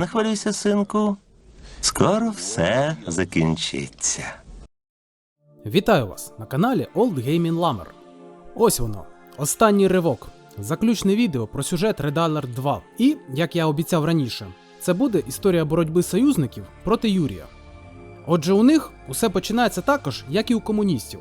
Не хвилюйся, синку. Скоро все закінчиться. Вітаю вас на каналі Old Gaming Lammer. Ось воно, останній ривок. Заключне відео про сюжет Red Alert 2. І, як я обіцяв раніше, це буде історія боротьби союзників проти Юрія. Отже, у них усе починається також, як і у комуністів: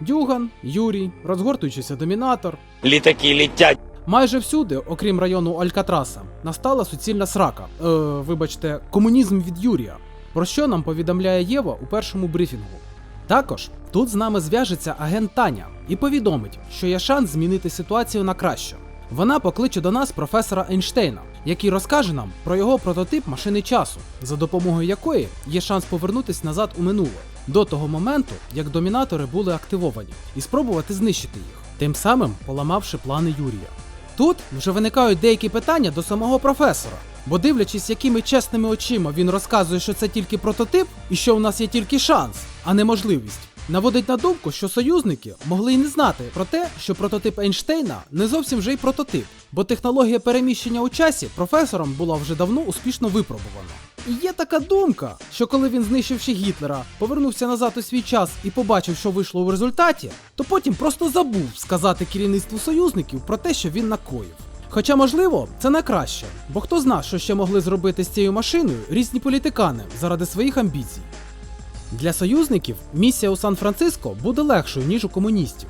Дюган, Юрій, розгортуючийся домінатор. Літаки літять. Майже всюди, окрім району Алькатраса, настала суцільна срака. Е, вибачте, комунізм від Юрія, про що нам повідомляє Єва у першому брифінгу. Також тут з нами зв'яжеться агент Таня і повідомить, що є шанс змінити ситуацію на краще. Вона покличе до нас професора Ейнштейна, який розкаже нам про його прототип машини часу, за допомогою якої є шанс повернутися назад у минуле, до того моменту, як домінатори були активовані, і спробувати знищити їх, тим самим поламавши плани Юрія. Тут вже виникають деякі питання до самого професора, бо дивлячись, якими чесними очима він розказує, що це тільки прототип і що у нас є тільки шанс, а не можливість. Наводить на думку, що союзники могли й не знати про те, що прототип Ейнштейна не зовсім вже й прототип, бо технологія переміщення у часі професором була вже давно успішно випробувана. І є така думка, що коли він, знищивши Гітлера, повернувся назад у свій час і побачив, що вийшло у результаті, то потім просто забув сказати керівництву союзників про те, що він накоїв. Хоча, можливо, це не краще, бо хто зна, що ще могли зробити з цією машиною різні політикани заради своїх амбіцій. Для союзників місія у Сан-Франциско буде легшою, ніж у комуністів.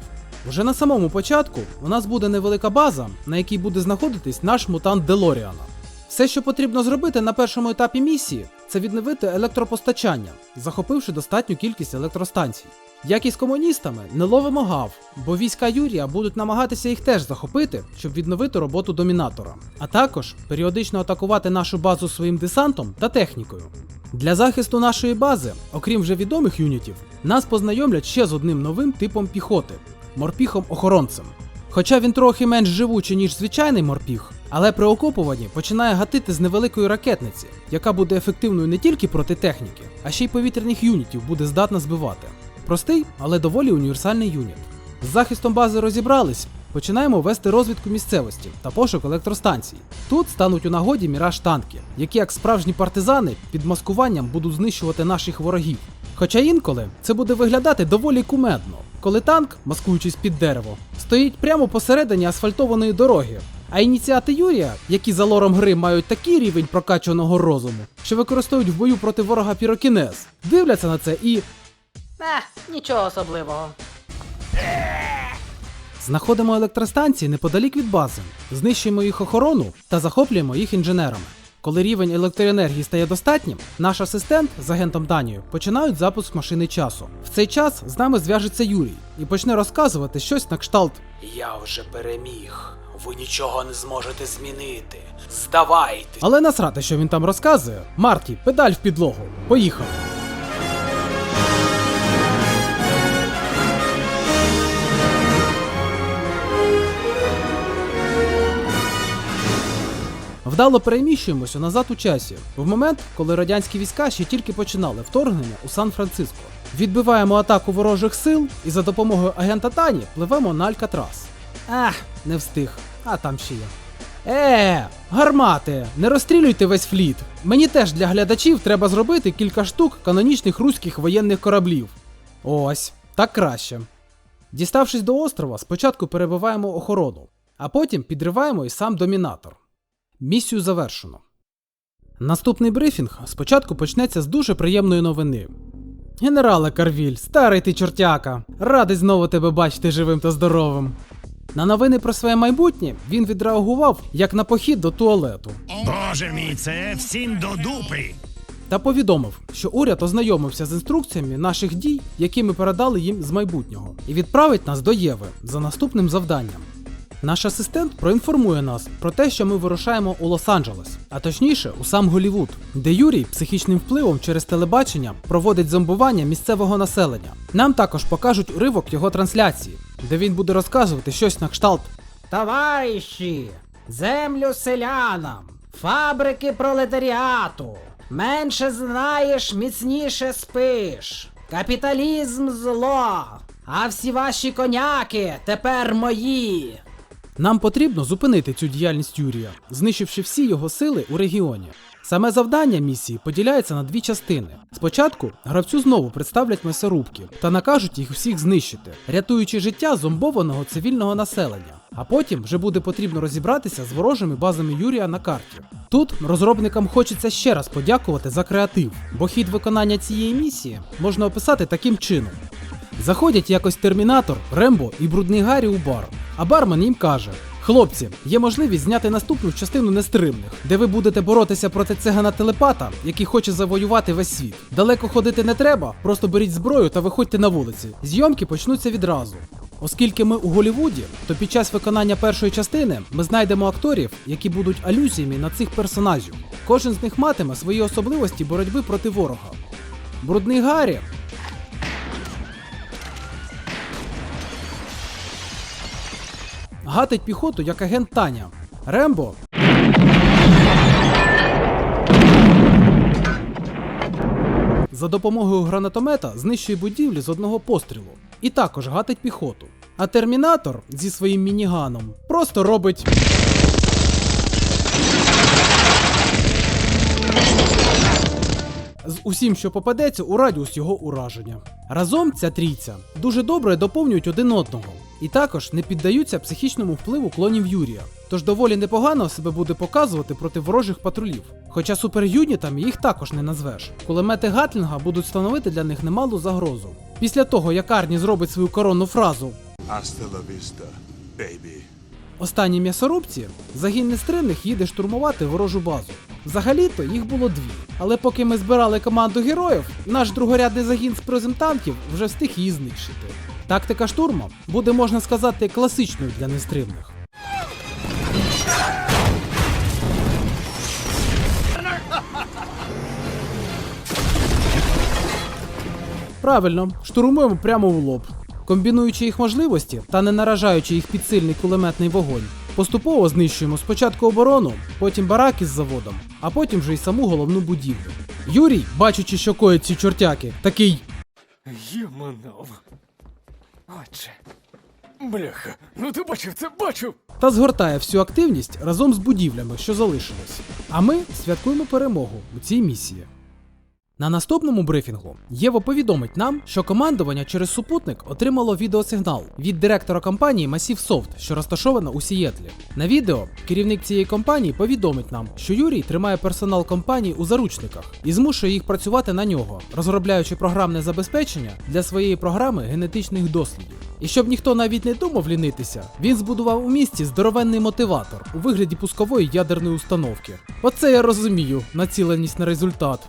Уже на самому початку у нас буде невелика база, на якій буде знаходитись наш мутант Делоріана. Все, що потрібно зробити на першому етапі місії, це відновити електропостачання, захопивши достатню кількість електростанцій. Як і з комуністами, не ловимо гав, бо війська Юрія будуть намагатися їх теж захопити, щоб відновити роботу домінатора, а також періодично атакувати нашу базу своїм десантом та технікою. Для захисту нашої бази, окрім вже відомих юнітів, нас познайомлять ще з одним новим типом піхоти морпіхом-охоронцем. Хоча він трохи менш живучий, ніж звичайний морпіг, але при окопуванні починає гатити з невеликої ракетниці, яка буде ефективною не тільки проти техніки, а ще й повітряних юнітів буде здатна збивати. Простий, але доволі універсальний юніт. З захистом бази розібрались. Починаємо вести розвідку місцевості та пошук електростанцій. Тут стануть у нагоді міраж танки, які, як справжні партизани, під маскуванням будуть знищувати наших ворогів. Хоча інколи це буде виглядати доволі кумедно, коли танк, маскуючись під дерево, стоїть прямо посередині асфальтованої дороги. А ініціати Юрія, які за лором гри мають такий рівень прокачаного розуму, що використовують в бою проти ворога пірокінез, дивляться на це і Е, нічого особливого. Знаходимо електростанції неподалік від бази, знищуємо їх охорону та захоплюємо їх інженерами. Коли рівень електроенергії стає достатнім, наш асистент з агентом Данією починають запуск машини часу. В цей час з нами зв'яжеться Юрій і почне розказувати щось на кшталт. Я вже переміг. Ви нічого не зможете змінити. Здавайте. Але насрати, що він там розказує. Марті, педаль в підлогу. Поїхали. Вдало переміщуємося назад у часі, в момент, коли радянські війська ще тільки починали вторгнення у Сан-Франциско. Відбиваємо атаку ворожих сил і за допомогою агента Тані пливемо на Алькатрас. Ах, не встиг, а там ще є. Е, гармати, не розстрілюйте весь фліт. Мені теж для глядачів треба зробити кілька штук канонічних руських воєнних кораблів. Ось, так краще. Діставшись до острова, спочатку перебиваємо охорону, а потім підриваємо і сам домінатор. Місію завершено. Наступний брифінг спочатку почнеться з дуже приємної новини. Генерале Карвіль, старий ти чортяка, радий знову тебе бачити живим та здоровим. На новини про своє майбутнє він відреагував як на похід до туалету Боже мій, це всім до дупи. та повідомив, що уряд ознайомився з інструкціями наших дій, які ми передали їм з майбутнього, і відправить нас до Єви за наступним завданням. Наш асистент проінформує нас про те, що ми вирушаємо у Лос-Анджелес, а точніше у сам Голівуд, де Юрій психічним впливом через телебачення проводить зомбування місцевого населення. Нам також покажуть уривок його трансляції, де він буде розказувати щось на кшталт Товариші, землю селянам, фабрики пролетаріату. Менше знаєш, міцніше спиш. Капіталізм зло. А всі ваші коняки тепер мої. Нам потрібно зупинити цю діяльність Юрія, знищивши всі його сили у регіоні. Саме завдання місії поділяється на дві частини. Спочатку гравцю знову представлять м'ясорубки та накажуть їх всіх знищити, рятуючи життя зомбованого цивільного населення. А потім вже буде потрібно розібратися з ворожими базами Юрія на карті. Тут розробникам хочеться ще раз подякувати за креатив, бо хід виконання цієї місії можна описати таким чином. Заходять якось термінатор, Рембо і брудний Гаррі у бар. А бармен їм каже: Хлопці, є можливість зняти наступну частину нестримних, де ви будете боротися проти цигана телепата, який хоче завоювати весь світ. Далеко ходити не треба, просто беріть зброю та виходьте на вулиці. Зйомки почнуться відразу. Оскільки ми у Голлівуді, то під час виконання першої частини ми знайдемо акторів, які будуть алюзіями на цих персонажів. Кожен з них матиме свої особливості боротьби проти ворога. Брудний Гаррі гатить піхоту як агент Таня. Рембо. За допомогою гранатомета знищує будівлі з одного пострілу. І також гатить піхоту. А термінатор зі своїм мініганом просто робить. з усім, що попадеться у радіус його ураження. Разом ця трійця дуже добре доповнюють один одного і також не піддаються психічному впливу клонів Юрія. Тож доволі непогано себе буде показувати проти ворожих патрулів. Хоча суперюнітами їх також не назвеш. Кулемети Гатлінга будуть становити для них немалу загрозу. Після того, як Арні зробить свою коронну фразу vista, baby. Останній м'ясорубці загін нестримних їде штурмувати ворожу базу. Взагалі-то їх було дві. Але поки ми збирали команду героїв, наш другорядний загін з презентантів вже встиг її знищити. Тактика штурму буде, можна сказати, класичною для нестримних. Правильно, штурмуємо прямо в лоб. Комбінуючи їх можливості та не наражаючи їх під сильний кулеметний вогонь, поступово знищуємо спочатку оборону, потім бараки з заводом, а потім вже й саму головну будівлю. Юрій, бачачи, що коять ці чортяки, такий Єманов. Отче. Бляха, ну ти бачив це, бачив! та згортає всю активність разом з будівлями, що залишились. А ми святкуємо перемогу у цій місії. На наступному брифінгу Єва повідомить нам, що командування через супутник отримало відеосигнал від директора компанії Massive Soft, що розташована у Сієтлі. На відео керівник цієї компанії повідомить нам, що Юрій тримає персонал компанії у заручниках і змушує їх працювати на нього, розробляючи програмне забезпечення для своєї програми генетичних дослідів. І щоб ніхто навіть не думав лінитися, він збудував у місті здоровенний мотиватор у вигляді пускової ядерної установки. Оце я розумію, націленість на результат.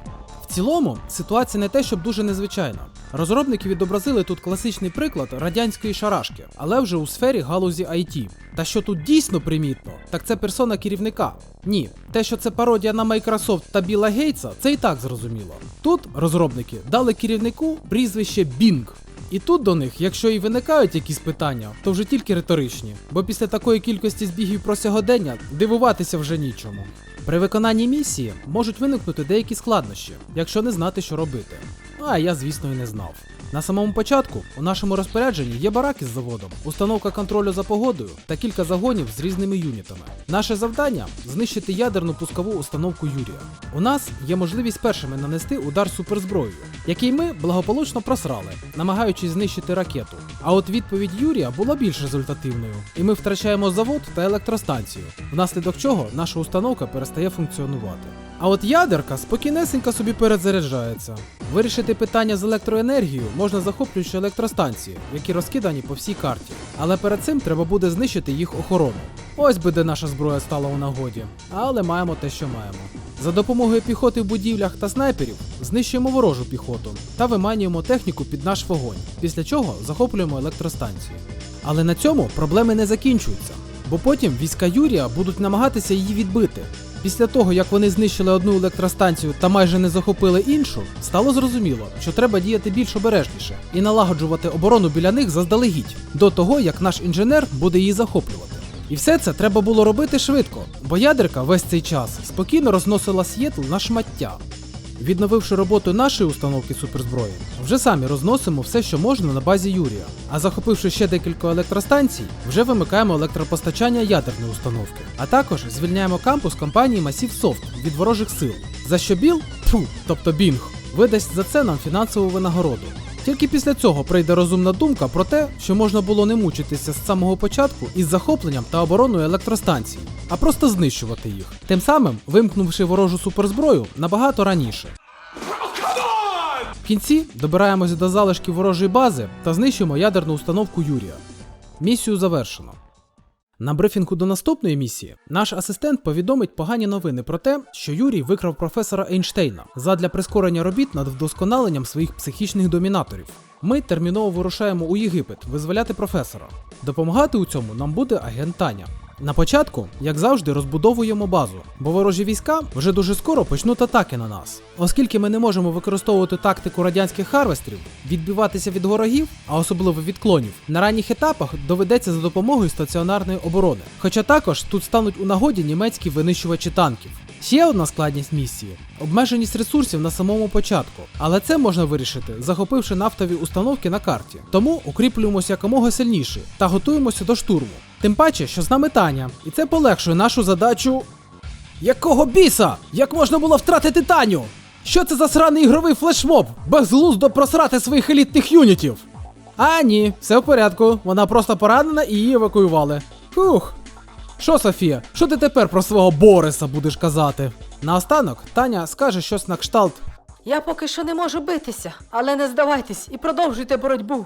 В цілому ситуація не те, щоб дуже незвичайна. Розробники відобразили тут класичний приклад радянської шарашки, але вже у сфері галузі IT. Та що тут дійсно примітно, так це персона керівника. Ні, те, що це пародія на Microsoft та Біла Гейтса, це і так зрозуміло. Тут розробники дали керівнику прізвище Bing. І тут до них, якщо і виникають якісь питання, то вже тільки риторичні, бо після такої кількості збігів про сьогодення дивуватися вже нічому. При виконанні місії можуть виникнути деякі складнощі, якщо не знати, що робити. А я, звісно, і не знав. На самому початку у нашому розпорядженні є бараки з заводом, установка контролю за погодою та кілька загонів з різними юнітами. Наше завдання знищити ядерну пускову установку Юрія. У нас є можливість першими нанести удар суперзброєю, який ми благополучно просрали, намагаючись знищити ракету. А от відповідь Юрія була більш результативною, і ми втрачаємо завод та електростанцію, внаслідок чого наша установка перестає функціонувати. А от ядерка спокійнесенько собі перезаряджається. Вирішити питання з електроенергією можна захоплюючи електростанції, які розкидані по всій карті. Але перед цим треба буде знищити їх охорону. Ось би де наша зброя стала у нагоді. Але маємо те, що маємо. За допомогою піхоти в будівлях та снайперів знищуємо ворожу піхоту та виманюємо техніку під наш вогонь, після чого захоплюємо електростанцію. Але на цьому проблеми не закінчуються, бо потім війська Юрія будуть намагатися її відбити. Після того, як вони знищили одну електростанцію та майже не захопили іншу, стало зрозуміло, що треба діяти більш обережніше і налагоджувати оборону біля них заздалегідь, до того як наш інженер буде її захоплювати. І все це треба було робити швидко, бо ядерка весь цей час спокійно розносила С'єтл на шмаття. Відновивши роботу нашої установки суперзброї, вже самі розносимо все, що можна на базі Юрія. А захопивши ще декілька електростанцій, вже вимикаємо електропостачання ядерної установки. А також звільняємо кампус компанії Massive Soft від ворожих сил. За що Біл, тьфу, тобто Бінг, видасть за це нам фінансову винагороду. Тільки після цього прийде розумна думка про те, що можна було не мучитися з самого початку із захопленням та обороною електростанцій, а просто знищувати їх, тим самим вимкнувши ворожу суперзброю набагато раніше. В кінці добираємося до залишків ворожої бази та знищуємо ядерну установку Юрія. Місію завершено. На брифінгу до наступної місії наш асистент повідомить погані новини про те, що Юрій викрав професора Ейнштейна задля прискорення робіт над вдосконаленням своїх психічних домінаторів. Ми терміново вирушаємо у Єгипет визволяти професора. Допомагати у цьому нам буде агент Таня. На початку, як завжди, розбудовуємо базу, бо ворожі війська вже дуже скоро почнуть атаки на нас. Оскільки ми не можемо використовувати тактику радянських харвестрів, відбиватися від ворогів, а особливо від клонів, на ранніх етапах доведеться за допомогою стаціонарної оборони. Хоча також тут стануть у нагоді німецькі винищувачі танків. Ще одна складність місії обмеженість ресурсів на самому початку, але це можна вирішити, захопивши нафтові установки на карті. Тому укріплюємося якомога сильніше та готуємося до штурму. Тим паче, що з нами Таня, і це полегшує нашу задачу. Якого біса? Як можна було втратити Таню? Що це за сраний ігровий флешмоб? Безглуздо просрати своїх елітних юнітів. А ні, все в порядку. Вона просто поранена і її евакуювали. Фух. Що, Софія, що ти тепер про свого Бориса будеш казати? Наостанок Таня скаже щось на кшталт. Я поки що не можу битися, але не здавайтесь і продовжуйте боротьбу.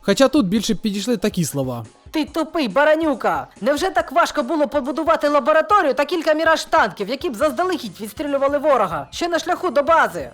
Хоча тут більше підійшли такі слова. Ти тупий баранюка! Невже так важко було побудувати лабораторію та кілька міраж танків, які б заздалегідь відстрілювали ворога, ще на шляху до бази?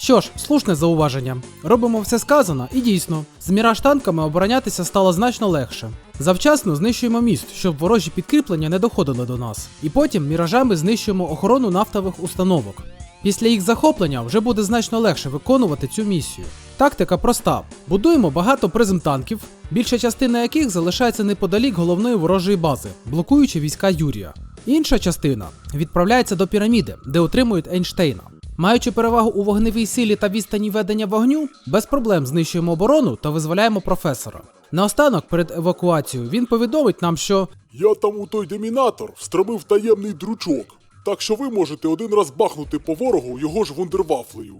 Що ж, слушне зауваження. Робимо все сказано, і дійсно, з міраж танками оборонятися стало значно легше. Завчасно знищуємо міст, щоб ворожі підкріплення не доходили до нас. І потім міражами знищуємо охорону нафтових установок. Після їх захоплення вже буде значно легше виконувати цю місію. Тактика проста: будуємо багато призм танків, більша частина яких залишається неподалік головної ворожої бази, блокуючи війська Юрія. Інша частина відправляється до піраміди, де отримують Ейнштейна. Маючи перевагу у вогневій силі та відстані ведення вогню, без проблем знищуємо оборону та визволяємо професора. Наостанок, перед евакуацією, він повідомить нам, що Я там у той домінатор встромив таємний дручок, так що ви можете один раз бахнути по ворогу його ж вундервафлею.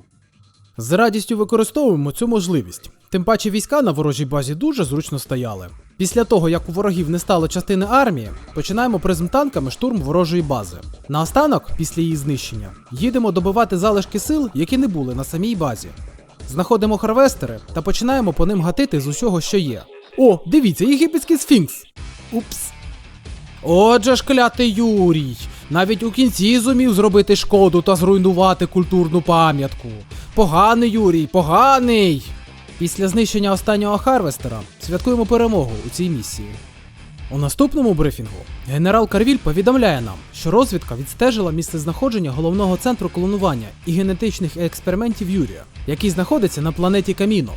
З радістю використовуємо цю можливість. Тим паче війська на ворожій базі дуже зручно стояли. Після того, як у ворогів не стало частини армії, починаємо призм-танками штурм ворожої бази. Наостанок, після її знищення, їдемо добивати залишки сил, які не були на самій базі. Знаходимо харвестери та починаємо по ним гатити з усього, що є. О, дивіться, єгипетський сфінкс. Упс. Отже ж, клятий Юрій, навіть у кінці зумів зробити шкоду та зруйнувати культурну пам'ятку. Поганий Юрій, поганий. Після знищення останнього Харвестера святкуємо перемогу у цій місії. У наступному брифінгу генерал Карвіль повідомляє нам, що розвідка відстежила місце знаходження головного центру клонування і генетичних експериментів Юрія, який знаходиться на планеті Каміно.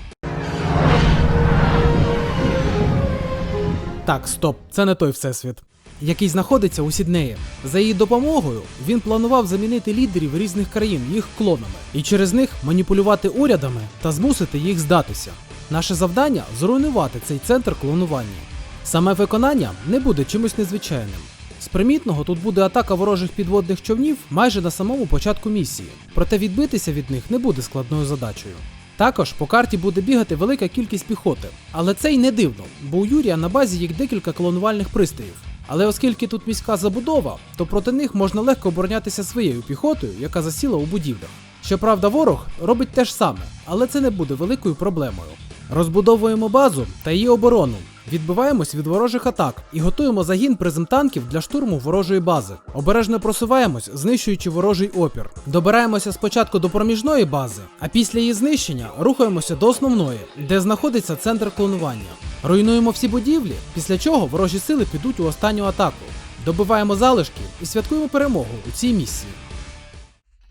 Так, стоп, це не той всесвіт. Який знаходиться у Сіднеї. За її допомогою він планував замінити лідерів різних країн їх клонами і через них маніпулювати урядами та змусити їх здатися. Наше завдання зруйнувати цей центр клонування. Саме виконання не буде чимось незвичайним. З примітного тут буде атака ворожих підводних човнів майже на самому початку місії, проте відбитися від них не буде складною задачею. Також по карті буде бігати велика кількість піхоти, але це й не дивно, бо у Юрія на базі є декілька клонувальних пристроїв. Але оскільки тут міська забудова, то проти них можна легко оборонятися своєю піхотою, яка засіла у будівлях. Щоправда, ворог робить те ж саме, але це не буде великою проблемою. Розбудовуємо базу та її оборону, відбиваємось від ворожих атак і готуємо загін призм-танків для штурму ворожої бази. Обережно просуваємось, знищуючи ворожий опір. Добираємося спочатку до проміжної бази, а після її знищення рухаємося до основної, де знаходиться центр клонування. Руйнуємо всі будівлі, після чого ворожі сили підуть у останню атаку. Добиваємо залишки і святкуємо перемогу у цій місії.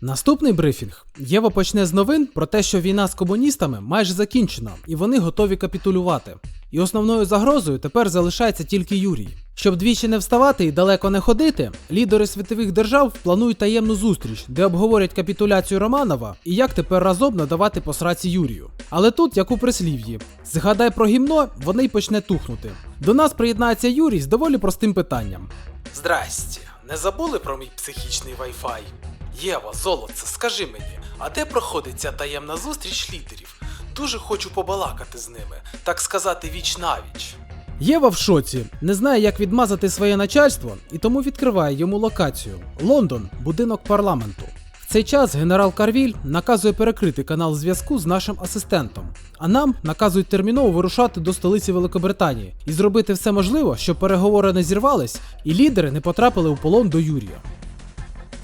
Наступний брифінг Єва почне з новин про те, що війна з комуністами майже закінчена, і вони готові капітулювати. І основною загрозою тепер залишається тільки Юрій. Щоб двічі не вставати і далеко не ходити, лідери світових держав планують таємну зустріч, де обговорять капітуляцію Романова і як тепер разом надавати посраці Юрію. Але тут, як у прислів'ї, згадай про гімно, воно й почне тухнути. До нас приєднається Юрій з доволі простим питанням. Здрасте, не забули про мій психічний Wi-Fi? Єва, золоце, скажи мені, а де проходить ця таємна зустріч лідерів? Дуже хочу побалакати з ними, так сказати, віч навіч. Єва в шоці, не знає, як відмазати своє начальство, і тому відкриває йому локацію Лондон, будинок парламенту. В цей час генерал Карвіль наказує перекрити канал зв'язку з нашим асистентом, а нам наказують терміново вирушати до столиці Великобританії і зробити все можливе, щоб переговори не зірвались і лідери не потрапили у полон до Юрія.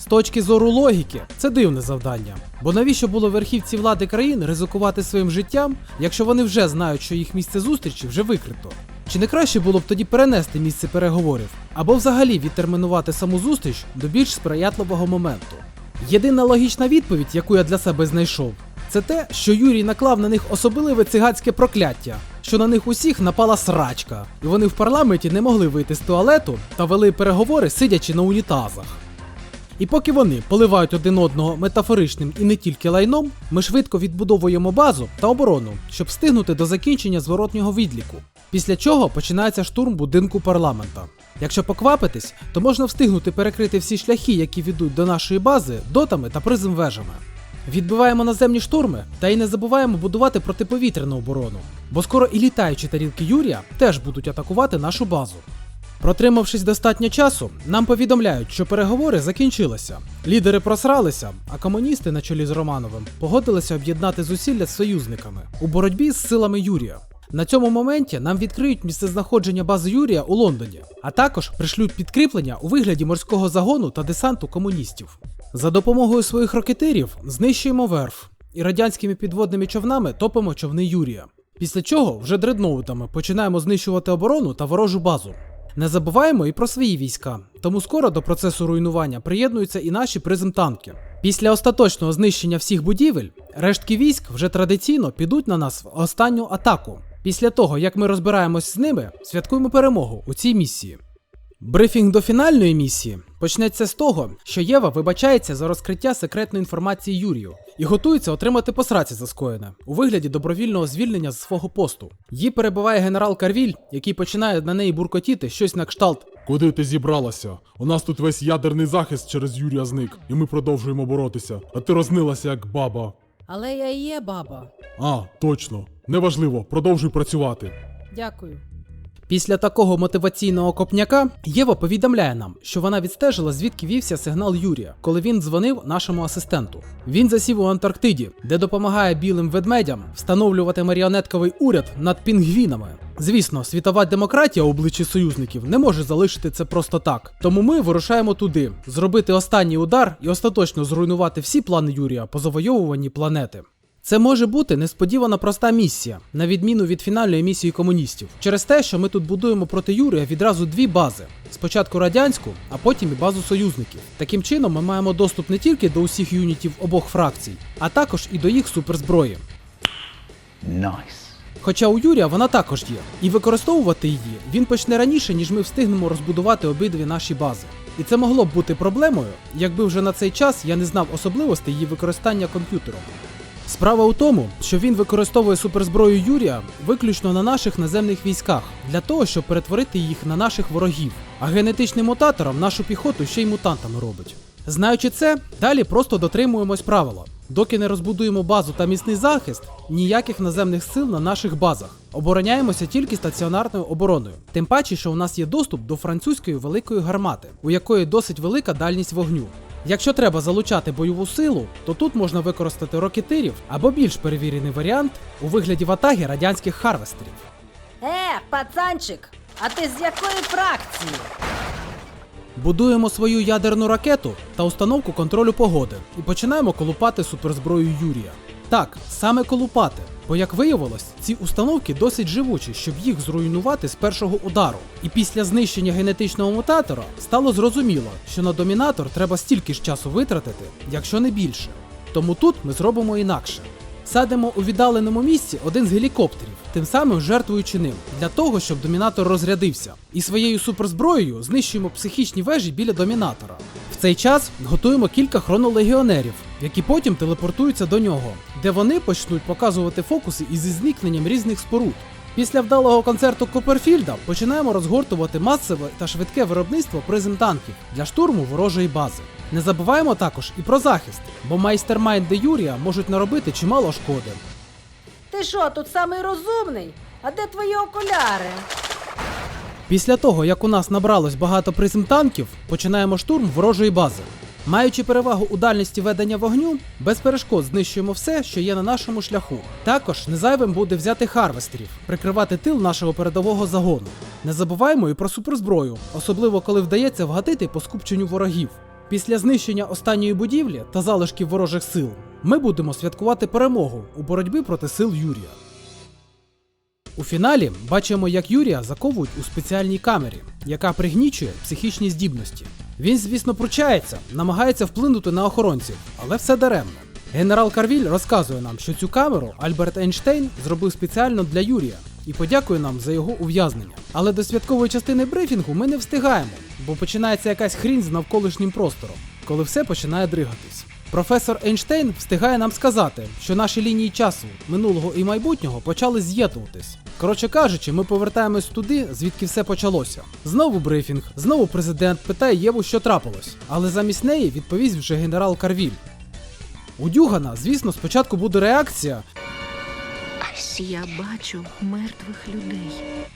Точки зору логіки, це дивне завдання. Бо навіщо було верхівці влади країн ризикувати своїм життям, якщо вони вже знають, що їх місце зустрічі вже викрито? Чи не краще було б тоді перенести місце переговорів, або взагалі відтермінувати саму зустріч до більш сприятливого моменту? Єдина логічна відповідь, яку я для себе знайшов, це те, що Юрій наклав на них особливе цигацьке прокляття, що на них усіх напала срачка, і вони в парламенті не могли вийти з туалету та вели переговори, сидячи на унітазах. І поки вони поливають один одного метафоричним і не тільки лайном, ми швидко відбудовуємо базу та оборону, щоб встигнути до закінчення зворотнього відліку. Після чого починається штурм будинку парламента. Якщо поквапитись, то можна встигнути перекрити всі шляхи, які ведуть до нашої бази, дотами та призм-вежами. Відбиваємо наземні штурми та й не забуваємо будувати протиповітряну оборону, бо скоро і літаючі тарілки Юрія теж будуть атакувати нашу базу. Протримавшись достатньо часу, нам повідомляють, що переговори закінчилися. Лідери просралися, а комуністи на чолі з Романовим погодилися об'єднати зусилля з союзниками у боротьбі з силами Юрія. На цьому моменті нам відкриють місцезнаходження бази Юрія у Лондоні, а також пришлють підкріплення у вигляді морського загону та десанту комуністів. За допомогою своїх ракетирів знищуємо верф і радянськими підводними човнами топимо човни Юрія. Після чого вже дредноутами починаємо знищувати оборону та ворожу базу. Не забуваємо і про свої війська, тому скоро до процесу руйнування приєднуються і наші призм-танки. Після остаточного знищення всіх будівель, рештки військ вже традиційно підуть на нас в останню атаку. Після того, як ми розбираємось з ними, святкуємо перемогу у цій місії. Брифінг до фінальної місії почнеться з того, що Єва вибачається за розкриття секретної інформації Юрію і готується отримати посраці за скоєне у вигляді добровільного звільнення з свого посту. Її перебиває генерал Карвіль, який починає на неї буркотіти щось на кшталт. Куди ти зібралася? У нас тут весь ядерний захист через Юрія зник, і ми продовжуємо боротися. А ти рознилася як баба. Але я і є баба. А, точно. Неважливо, продовжуй працювати. Дякую. Після такого мотиваційного копняка Єва повідомляє нам, що вона відстежила, звідки вівся сигнал Юрія, коли він дзвонив нашому асистенту. Він засів у Антарктиді, де допомагає білим ведмедям встановлювати маріонетковий уряд над пінгвінами. Звісно, світова демократія у обличчі союзників не може залишити це просто так. Тому ми вирушаємо туди, зробити останній удар і остаточно зруйнувати всі плани Юрія по завойовуванні планети. Це може бути несподівана проста місія, на відміну від фінальної місії комуністів, через те, що ми тут будуємо проти Юрія відразу дві бази: спочатку радянську, а потім і базу союзників. Таким чином, ми маємо доступ не тільки до усіх юнітів обох фракцій, а також і до їх суперзброї. Хоча у Юрія вона також є, і використовувати її він почне раніше, ніж ми встигнемо розбудувати обидві наші бази. І це могло б бути проблемою, якби вже на цей час я не знав особливостей її використання комп'ютером. Справа у тому, що він використовує суперзброю Юрія виключно на наших наземних військах для того, щоб перетворити їх на наших ворогів, а генетичним мутатором нашу піхоту ще й мутантами робить. Знаючи це, далі просто дотримуємось правила. Доки не розбудуємо базу та міцний захист, ніяких наземних сил на наших базах. Обороняємося тільки стаціонарною обороною. Тим паче, що у нас є доступ до французької великої гармати, у якої досить велика дальність вогню. Якщо треба залучати бойову силу, то тут можна використати рокетирів або більш перевірений варіант у вигляді ватаги радянських харвестерів. Е, пацанчик, а ти з якої фракції? Будуємо свою ядерну ракету та установку контролю погоди і починаємо колупати суперзброю Юрія. Так, саме колупати, бо як виявилось, ці установки досить живучі, щоб їх зруйнувати з першого удару. І після знищення генетичного мутатора стало зрозуміло, що на домінатор треба стільки ж часу витратити, якщо не більше. Тому тут ми зробимо інакше. Садимо у віддаленому місці один з гелікоптерів, тим самим жертвуючи ним, для того, щоб домінатор розрядився. І своєю суперзброєю знищуємо психічні вежі біля домінатора. В цей час готуємо кілька хронолегіонерів, які потім телепортуються до нього, де вони почнуть показувати фокуси із зникненням різних споруд. Після вдалого концерту Копперфільда починаємо розгортувати масове та швидке виробництво призм танків для штурму ворожої бази. Не забуваємо також і про захист, бо майстермайнди Юрія можуть наробити чимало шкоди. Ти що, тут самий розумний? А де твої окуляри? Після того, як у нас набралось багато призм танків, починаємо штурм ворожої бази. Маючи перевагу у дальності ведення вогню, без перешкод знищуємо все, що є на нашому шляху. Також незайвим буде взяти харвестерів, прикривати тил нашого передового загону. Не забуваємо і про суперзброю, особливо коли вдається вгатити по скупченню ворогів. Після знищення останньої будівлі та залишків ворожих сил ми будемо святкувати перемогу у боротьбі проти сил Юрія. У фіналі бачимо, як Юрія заковують у спеціальній камері, яка пригнічує психічні здібності. Він, звісно, пручається, намагається вплинути на охоронців, але все даремно. Генерал Карвіль розказує нам, що цю камеру Альберт Ейнштейн зробив спеціально для Юрія і подякує нам за його ув'язнення. Але до святкової частини брифінгу ми не встигаємо, бо починається якась хрінь з навколишнім простором, коли все починає дригатись. Професор Ейнштейн встигає нам сказати, що наші лінії часу минулого і майбутнього почали з'єднуватись. Коротше кажучи, ми повертаємось туди, звідки все почалося. Знову брифінг, знову президент питає Єву, що трапилось, але замість неї відповість вже генерал Карвіль. У Дюгана, звісно, спочатку буде реакція, Я бачу мертвих людей.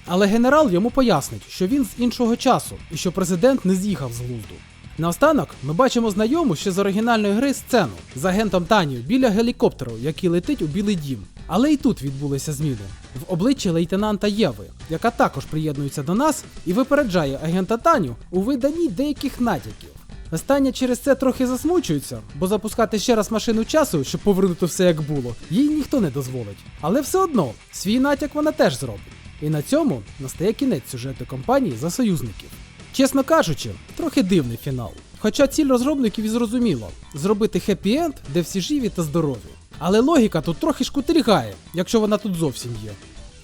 але генерал йому пояснить, що він з іншого часу і що президент не з'їхав з глузду. Наостанок ми бачимо знайому ще з оригінальної гри сцену з агентом Танію біля гелікоптеру, який летить у Білий Дім. Але і тут відбулися зміни в обличчі лейтенанта Єви, яка також приєднується до нас і випереджає агента Таню у виданні деяких натяків. Остання через це трохи засмучується, бо запускати ще раз машину часу, щоб повернути все як було, їй ніхто не дозволить. Але все одно свій натяк вона теж зробить. І на цьому настає кінець сюжету компанії за союзників. Чесно кажучи, трохи дивний фінал. Хоча ціль розробників і зрозуміла зробити хеппі-енд, де всі живі та здорові. Але логіка тут трохи шкутирігає, якщо вона тут зовсім є.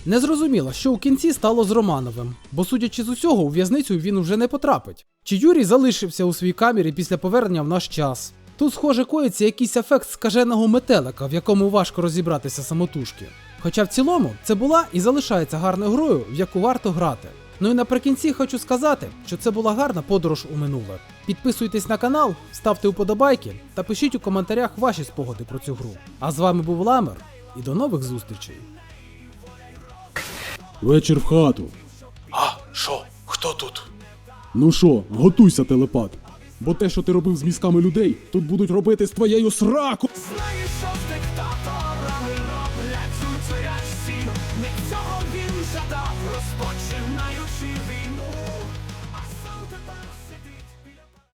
Незрозуміло, що у кінці стало з Романовим, бо судячи з усього, у в'язницю він уже не потрапить. Чи Юрій залишився у своїй камері після повернення в наш час? Тут, схоже, коїться якийсь ефект скаженого метелика, в якому важко розібратися самотужки. Хоча в цілому це була і залишається гарною грою, в яку варто грати. Ну і наприкінці хочу сказати, що це була гарна подорож у минуле. Підписуйтесь на канал, ставте уподобайки та пишіть у коментарях ваші спогади про цю гру. А з вами був Ламер і до нових зустрічей. Вечір в хату. А, що? Хто тут? Ну що, готуйся, телепат. Бо те, що ти робив з мізками людей, тут будуть робити з твоєю сраку. Знаєш, що втекти